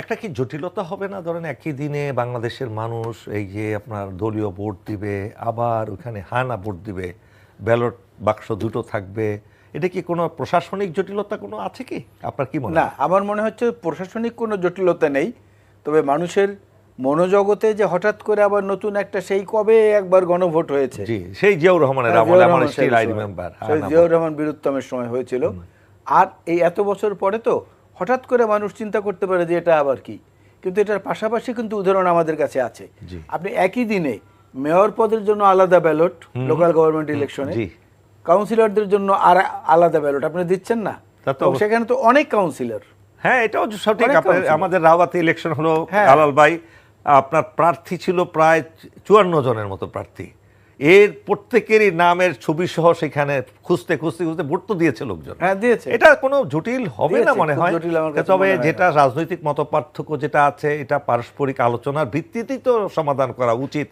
একটা কি জটিলতা হবে না? ধরেন একই দিনে বাংলাদেশের মানুষ এই যে আপনার দলীয় ভোট দিবে আবার ওখানে হানা ভোট দিবে ব্যালট বাক্স দুটো থাকবে এটা কি কোনো প্রশাসনিক জটিলতা কোনো আছে কি? আপনার কি মনে না আমার মনে হচ্ছে প্রশাসনিক কোনো জটিলতা নেই। তবে মানুষের মনোজগতে যে হঠাৎ করে আবার নতুন একটা সেই কবে একবার গণভোট হয়েছে? সেই জিয়াউর রহমানের হ্যাঁ, আমলে আমার সেই জিয়াউর রহমান বীরুত্তমের সময় হয়েছিল। আর এই এত বছর পরে তো হঠাৎ করে মানুষ চিন্তা করতে পারে যে এটা আবার কি? কিন্তু এটার পাশাপাশি কিন্তু উদাহরণ আমাদের কাছে আছে। আপনি একই দিনে মেয়র পদের জন্য আলাদা ব্যালট লোকাল গভর্নমেন্ট ইলেকশনে। কাউন্সিলরদের জন্য আর আলাদা ব্যালট আপনি দিচ্ছেন না? সেখানে তো অনেক কাউন্সিলর। হ্যাঁ এটাও সঠিক। আমাদের রাওয়াতে ইলেকশন হলো হ্যাঁ। আলাল ভাই। আপনার প্রার্থী ছিল প্রায় চুয়ান্ন জনের মতো প্রার্থী। এর প্রত্যেকেরই নামের ছবি সহ সেখানে খুঁজতে খুঁজতে খুঁজতে ভোট তো দিয়েছে লোকজন। হ্যাঁ দিয়েছে। এটা কোনো জটিল হবে না মনে হয়। তবে। যেটা রাজনৈতিক মতপার্থক্য যেটা আছে এটা পারস্পরিক আলোচনার ভিত্তিতেই তো সমাধান করা উচিত।